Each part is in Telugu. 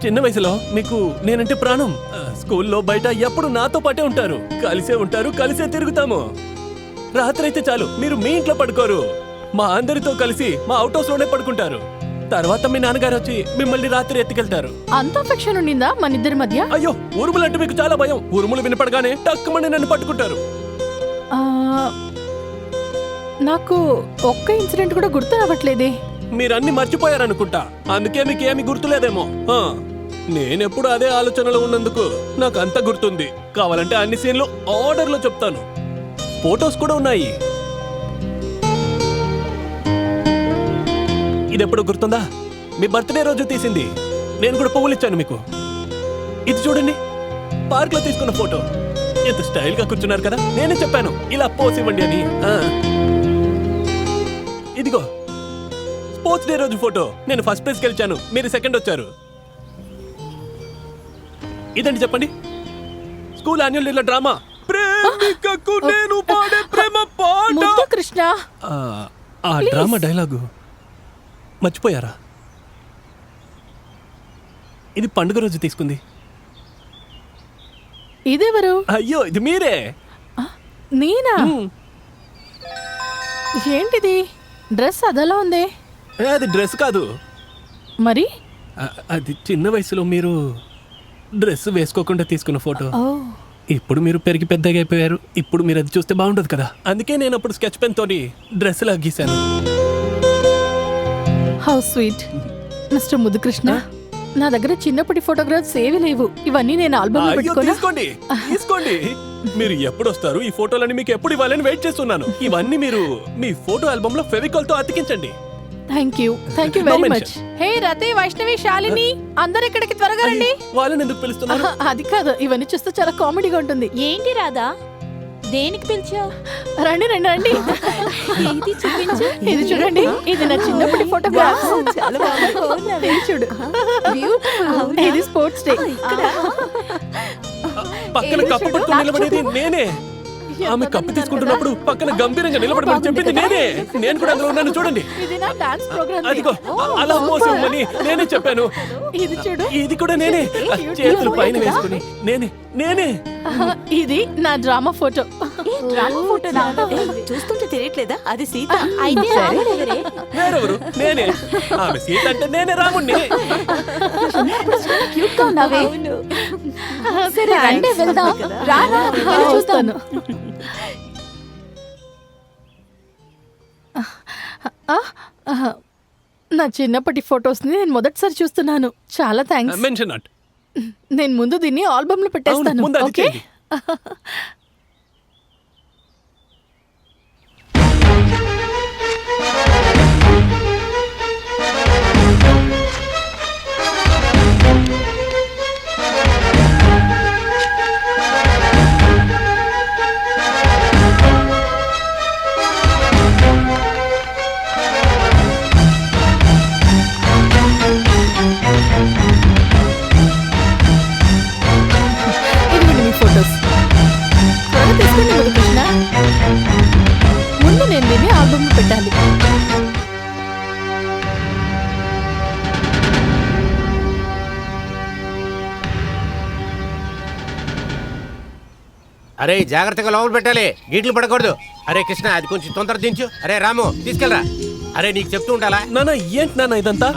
చిన్న వయసులో మీకు నేనంటే ప్రాణం. స్కూల్లో బయట ఎప్పుడు నాతో పాటే ఉంటారు. కలిసే ఉంటారు కలిసే తిరుగుతాము. రాత్రి అయితే చాలు మీరు మీ ఇంట్లో పడుకోరు. మా అందరితో కలిసి మా అవుట్ హౌస్లోనే పడుకుంటారు. తర్వాత మీ నాన్నగారు వచ్చి మిమ్మల్ని రాత్రి ఎత్తుకెళ్తారు. అంత అఫెక్షన్ ఉండిందా మన ఇద్దరి మధ్య? అయ్యో ఉరుములంటే మీకు చాలా భయం. ఉరుములు వినపడగానే టక్కుమని నన్ను పట్టుకుంటారు. నాకు ఒక్క ఇన్సిడెంట్ కూడా గుర్తు రావట్లేదే. మీరన్ని మర్చిపోయారనుకుంటా. అందుకే మీకు ఏమి గుర్తులేదేమో నేనెప్పుడు అదే ఆలోచనలో ఉన్నందుకు నాకు అంత గుర్తుంది. కావాలంటే అన్ని సీన్లు ఆర్డర్లో చెప్తాను. ఫోటోస్ కూడా ఉన్నాయి. ఇది ఎప్పుడు గుర్తుందా? మీ బర్త్డే రోజు తీసింది. నేను కూడా పువ్వులు ఇచ్చాను మీకు. ఇది చూడండి. పార్క్లో తీసుకున్న ఫోటో. ఎంత స్టైల్గా కూర్చున్నారు కదా? నేనే చెప్పాను. ఇలా పోస్ ఇవ్వండి అని. ఇదిగో. స్పోర్ట్స్ డే రోజు ఫోటో. నేను ఫస్ట్ ప్లేస్ గెలిచాను. మీరు సెకండ్ వచ్చారు. ఇదండి చెప్పండి? School annual day drama? ప్రేమికకు నేను పాడే ప్రేమ పాట. కృష్ణ. ఆ, ఆ డ్రామా డైలాగు మర్చిపోయారా? ఇది పండుగ రోజు తీసుకుంది. ఇదెవరు? అయ్యో ఇది మీరే. ఆ, నేనా. ఏంటిది? డ్రెస్ అదలా ఉందే. అది డ్రెస్ కాదు. మరి? అది చిన్న వయసులో మీరు డ్రెస్ వేసుకోకుండా తీసుకున్న ఫోటో. ఇప్పుడు మీరు పెరిగి పెద్దగా అయిపోయారు. ఇప్పుడు మీరు అది చూస్తే బాగుండదు కదా. అందుకే నేను అప్పుడు స్కెచ్ పెన్ తోని డ్రెస్ లా గీశాను. How sweet. మిస్టర్ ముద్దు కృష్ణ నా దగ్గర చిన్నప్పటి ఫోటోగ్రాఫ్స్ ఏవి లేవు. ఇవన్నీ నేను ఆల్బమ్లో పెట్టుకోనా? తీసుకోండి. తీసుకోండి. మీరు ఎప్పుడు వస్తారు? ఈ ఫోటోలని మీకు ఎప్పుడు ఇవ్వాలని వెయిట్ చేస్తున్నాను. ఇవన్నీ మీరు మీ ఫోటో ఆల్బమ్లో ఫెవికాల్తో అతికించండి. Thank you thank you very. Much hey Rathi Vaishnavi Shalini అందరు ఇక్కడికి త్వరగా రండి. వాళ్ళని ఎందుకు పిలుస్తున్నారు? అది కాదు ఇవన్నీ చూస్తే చాలా కామెడీగా ఉంటుంది. ఏంటి రాదా దేనికి పిలిచావు? రండి రండి రండి. ఏది చూపించు. ఇది చూడండి. ఇది నా చిన్నప్పటి ఫోటోగ్రాఫ్. ఇది చూడు. ఇది స్పోర్ట్స్ డే పక్కన ఏది కప్పు చూడు, పట్టుకుని నిలబడేది. నేనే. ఆమె కప్పు తీసుకుంటున్నప్పుడు పక్కన గంభీరంగా నిలబడమని చెప్పింది నేనే. నేను కూడా అందులో ఉన్నాను చూడండి. అదిగో అలా ఇవ్వమని నేనే చెప్పాను. ఇది చూడు. ఇది కూడా నేనే. చేతులు పైన వేసుకుని నేనే. నేనే. ఇది నా డ్రామా ఫోటో. చూస్తుంటే తెలియట్లేదా? అది సీత. అయితే రాముడు ఎవరే? వేరెవరు? నేనే. ఆమె సీత అంటే నేనే రాముణ్ణి. క్యూట్గా ఉన్నావే. సరే రండి వెళ్దాం. రా రా, వెళ్ళి చూస్తాను నా చిన్నప్పటి ఫొటోస్ని నేను మొదటిసారి చూస్తున్నాను. చాలా థ్యాంక్స్ మెన్షన్ నాట్ నేను ముందు దీన్ని ఆల్బమ్లో పెట్టేస్తాను ఓకే? అరే జాగ్రత్తగా లోపల పెట్టాలి. గీట్లు పడకూడదు. అరే కృష్ణ అది కొంచెం తొందర దించు. అరే రాము తీసుకెళ్ళరా. అరే నీకు చెప్తూ ఉండాలా? నాన్న ఏంటి నాన్న ఇదంతా?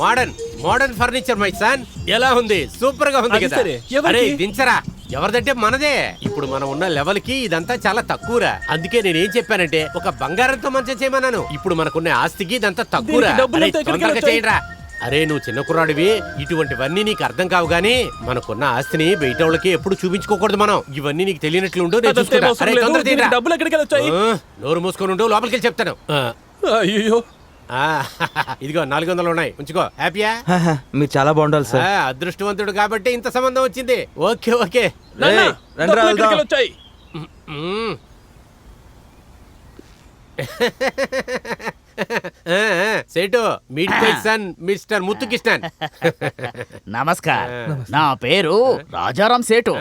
Modern modern furniture my son. ఎలా ఉంది? సూపర్గా ఉంది అది కదా. సరే? అరే దించరా. ఎవరిదంటే మనదే. ఇప్పుడు మనం ఉన్న లెవెల్కి ఇదంతా చాలా తక్కువరా. అందుకే నేనేం చెప్పానంటే ఒక బంగారంతో మంచం చేయమన్నాను. ఇప్పుడు మనకున్న ఆస్తికి ఇదంతా తక్కువరా. దీనికి అరే ఎక్కడికి తొందరగా? చేయండిరా. అరే నువ్వు చిన్న కుర్రాడివి. ఇటువంటివన్నీ నీకు అర్థం కావు గానీ మనకున్న ఆస్తిని బయట వాళ్ళకి ఎప్పుడు చూపించుకోకూడదు మనం. ఇవన్నీ నీకు తెలియనట్లు ఉండు నేను అదంతా చూసుకుంటా. అవసరం అరే లేదు. తొందర దీనికి తీయరా. డబ్బులు ఎక్కడికి వచ్చాయి ఆ, నోరు మూసుకొని ఉండు లోపలికి వెళ్ళి చెప్తాను. అయ్యో ఆ, ఇదిగో నాలుగు వందలు ఉన్నాయి ఉంచుకో. హ్యాపీయా? హహ, మీరు చాలా బాగుండాలి సార్. ఆ, అదృష్టవంతుడు కాబట్టి ఇంత సంబంధం వచ్చింది. Okay okay. నాన్న, రేయ్, రండి రా డబ్బులు వెళ్దాం. ఎక్కడికి వచ్చాయి మ్మ్. ఆ, సేటు meet my son mister Muthukishtan namaskar. నా పేరు రాజారాం సేటు.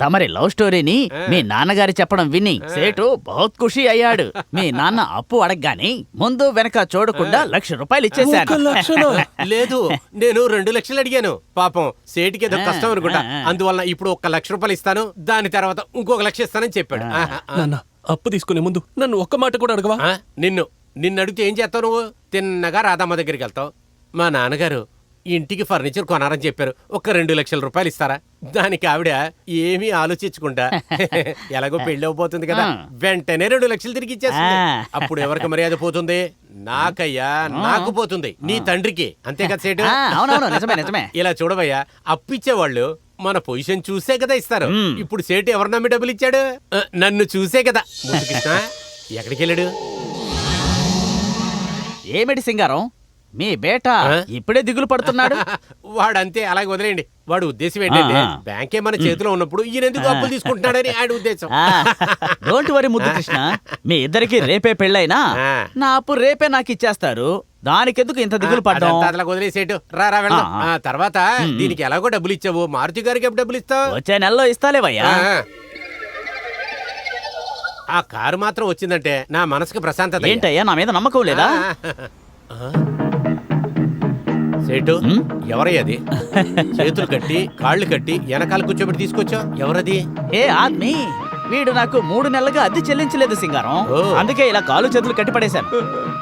తమరి లవ్ స్టోరీని మీ నాన్నగారి చెప్పడం విని సేటు బహుత్ ఖుషి అయ్యాడు. మీ నాన్న అప్పు అడగగానే ముందు వెనక చూడకుండా లక్ష రూపాయలు లక్షణం లేదు నేను రెండు లక్షలు అడిగాను. పాపం సేటికి ఏదో కష్టం అనుకుంటా. అందువల్ల ఇప్పుడు ఒక లక్ష రూపాయలు ఇస్తాను. దాని తర్వాత ఇంకొక లక్ష ఇస్తానని చెప్పాడు. అప్పు తీసుకునే ముందు నన్ను ఒక్క మాట కూడా అడగవా? నిన్ను. నిన్ను అడిగితే ఏం చేస్తావు నువ్వు? తిన్నగా రాధమ్మ దగ్గరికి వెళ్తావు. మా నాన్నగారు ఇంటికి ఫర్నిచర్ కొనారని చెప్పారు. ఒక రెండు లక్షల రూపాయలు ఇస్తారా? దానికి ఆవిడ ఏమీ ఆలోచించకుండా ఎలాగో పెళ్ళి అవబోతుంది కదా. వెంటనే రెండు లక్షలు తిరిగి ఇచ్చేస్తుంది. ఆ. అప్పుడు ఎవరికి మర్యాద పోతుంది? నాకయ్యా నాకు పోతుంది. నీ తండ్రికి. అంతే కదా సేటు? ఇలా చూడవయ్యా అప్పిచ్చేవాళ్ళు మన పొజిషన్ చూసే కదా ఇస్తారు. ఇప్పుడు సేటు ఎవరు నమ్మి డబ్బులు ఇచ్చాడు? నన్ను చూసే కదా. ఎక్కడికి వెళ్ళాడు? ఏమిటి సింగారం? మీ బేట? ఇప్పుడే దిగులు పడుతున్నాడు. వాడంతే అలాగే వదిలేయండి. వాడు ఉద్దేశం ఏంటంటే. బ్యాంకే మన చేతిలో ఉన్నప్పుడు ఈయన ఎందుకు అప్పులు తీసుకుంటున్నాడని ఆయన ఉద్దేశం. డోంట్ వరీ ముద్దు కృష్ణ. మీ ఇద్దరికి రేపే పెళ్ళైనా. నా అప్పు రేపే నాకు ఇచ్చేస్తారు. దానికెందుకు ఇంత దిగులు పడ్డాం అట్లా వదిలేసేటు. రా రా వెళ్దాం. తర్వాత దీనికి ఎలాగో డబ్బులు ఇచ్చావు. మారుతి గారికి ఎప్పుడు డబ్బులు ఇస్తావు? వచ్చే నెలలో ఇస్తాలేవయ్యా? ఆ. కారు మాత్రం వచ్చిందంటే నా మనసుకి ప్రశాంతత. ఏంటయ్యా నా మీద నమ్మకం లేదా. సేటు? ఎవరయ్యది చేతులు కట్టి కాళ్ళు కట్టి వెనకాల కూర్చోబెట్టి తీసుకొచ్చావు ఎవరది ఏ ఆద్మీ వీడు నాకు మూడు నెలలుగా అద్దె చెల్లించలేదు సింగారం. అందుకే ఇలా కాలు చేతులు కట్టిపడేశాను ఆ,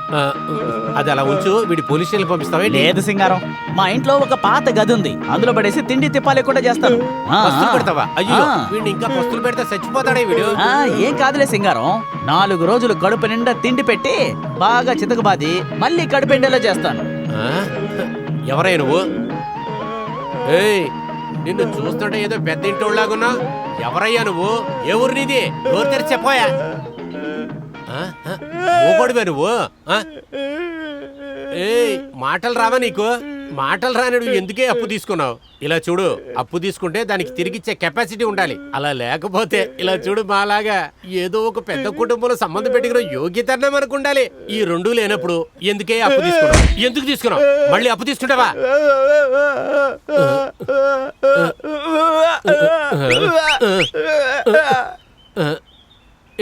అది అలా ఉంచు వీడి పోలీస్ స్టేషన్ పంపిస్తావే లేదు సింగారం. మా ఇంట్లో ఒక పాత గది ఉంది. అందులో పడేసి తిండి తిప్పాలి కూడా చేస్తాను ఆ, పెడతావా? అయ్యో ఆ. వీడిని ఇంకా పస్తులు పెడితే చచ్చిపోతాడే వీడు. ఆ, ఏం కాదులే సింగారం. నాలుగు రోజులు కడుపు నిండా తిండి పెట్టి బాగా చితకబాది మళ్ళీ కడుపు ఎండేలా చేస్తాను. ఆ? ఎవరయ్య నువ్వు? ఏయ్ నిన్ను చూస్తుంటే ఏదో పెద్ద ఇంటోళ్ళలాగున్నా ఎవరయ్యా నువ్వు? ఏ ఊరు నీది? తెరిచి చెప్పోయా? ఓపడివే నువ్వు? ఏయ్ మాటలు రావా నీకు? మాటలు రానడు ఎందుకే అప్పు తీసుకున్నావు? ఇలా చూడు అప్పు తీసుకుంటే దానికి తిరిగిచ్చే కెపాసిటీ ఉండాలి. అలా లేకపోతే ఇలా చూడు మాలాగా ఏదో ఒక పెద్ద కుటుంబంలో సంబంధం పెట్టుకున్న యోగ్యత మనకు ఉండాలి. ఈ రెండు లేనప్పుడు ఎందుకే అప్పు తీసుకున్నావు? ఎందుకు తీసుకున్నావు? మళ్ళీ అప్పు తీసుకుంటావా?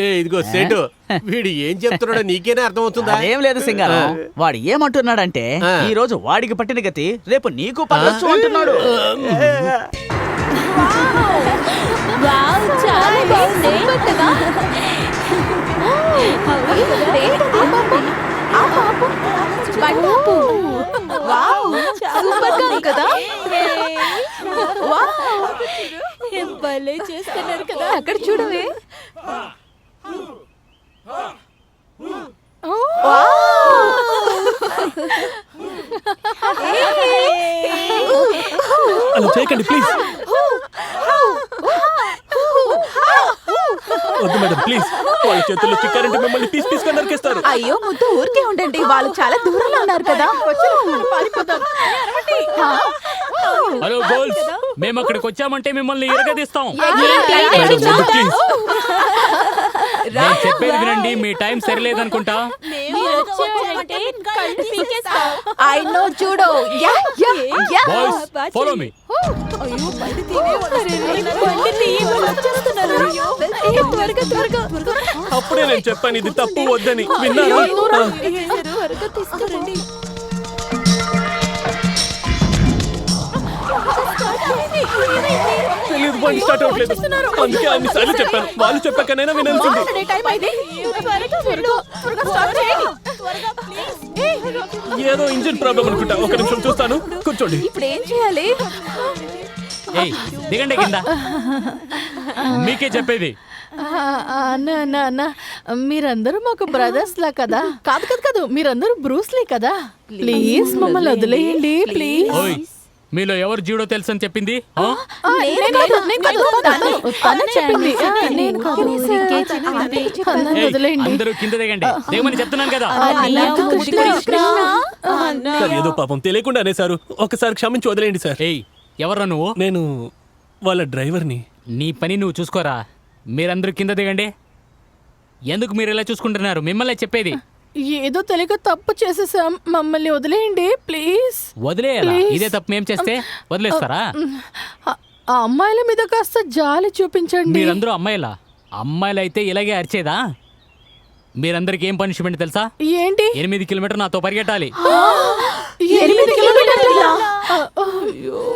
ఏ ఇదిగో సేటు వీడు ఏం చెప్తున్నాడో నీకేనా అర్థమవుతుందా? అదేం లేదు సింగారం. వాడు ఏమంటున్నాడంటే. ఈ రోజు వాడికి పట్టిన గతి రేపు నీకు పట్టొచ్చు అంటున్నాడు. వావ్. చాలా బాగుంది. కదా సూపర్గా ఉంది కదా. వావ్. భలే చేస్తున్నారు కదా. అక్కడ చూడవే. అలా చేయకండి ప్లీజ్ వద్దు మేడం ప్లీజ్ వాళ్ళ చేతుల్లో చిక్కారంటే మిమ్మల్ని పీస్ పీస్గా నరికేస్తారు అయ్యో ముద్దు ఊరికే ఉండండి వాళ్ళు చాలా దూరంలో ఉన్నారు కదా హలో గోల్స్ మేము అక్కడికి వచ్చామంటే మిమ్మల్ని ఇరగదీస్తాం నేను చెప్పేది వినండి మీ టైం సరిలేదనుకుంటా ఐ నో చూడు yeah yeah yeah boys follow me త్వరగా త్వరగా అప్పుడే నేను చెప్పాను ఇది తప్పు వద్దని విన్నారా త్వరగా తీసుకురండి తెలియదు బండి స్టార్ట్ అవ్వట్లేదు. అందుకే అన్ని సార్లు చెప్పాను. వాళ్ళు చెప్పాకనైనా వినాల్సింది. ఏదో ఇంజిన్ ప్రాబ్లం అనుకుంటా. ఒక నిమిషం చూస్తాను. కూర్చోండి. ఇప్పుడు ఏం చేయాలి? ఏయ్ దిగండి కింద. మీకే చెప్పేది. అన్న అన్న అన్న మీరందరూ మాకు బ్రదర్స్ లా కదా? కాదు కాదు కాదు మీరందరూ బ్రూస్లీ కదా? ప్లీజ్ మమ్మల్ని వదిలేయండి ప్లీజ్ ఓయ్ మీలో ఎవరు జీడో తెలుసు అని చెప్పింది. అందరూ కింద దిగండి. దిగమని చెప్తున్నాను కదా. సార్ ఏదో పాపం తెలియకుండా అనేసారు ఒకసారి క్షమించి వదిలేయండి సార్. ఏయ్ ఎవర్రా నువ్వు? నేను వాళ్ళ డ్రైవర్ని. నీ పని నువ్వు చూసుకోరా. మీరందరూ కింద దిగండి. ఎందుకు మీరు ఇలా చూసుకుంటున్నారు? మిమ్మల్ని చెప్పేది. ఏదో తెలియక తప్పు చేసేసాం. మమ్మల్ని వదిలేయండి ప్లీజ్. వదిలేయాలా? Please. ఇదే తప్పు మేము చేస్తే వదిలేస్తారా? ఆ ఆ అమ్మాయిల మీద కాస్త జాలి చూపించండి. మీరందరూ అమ్మాయిలా? అమ్మాయిలు అయితే ఇలాగే అరిచేదా? మీరందరికి ఏం పనిష్మెంట్ తెలుసా? ఏంటి? ఎనిమిది కిలోమీటర్ నాతో పరిగెట్టాలి. ఎనిమిది కిలోమీటర్లా? ఆ, అయ్యో.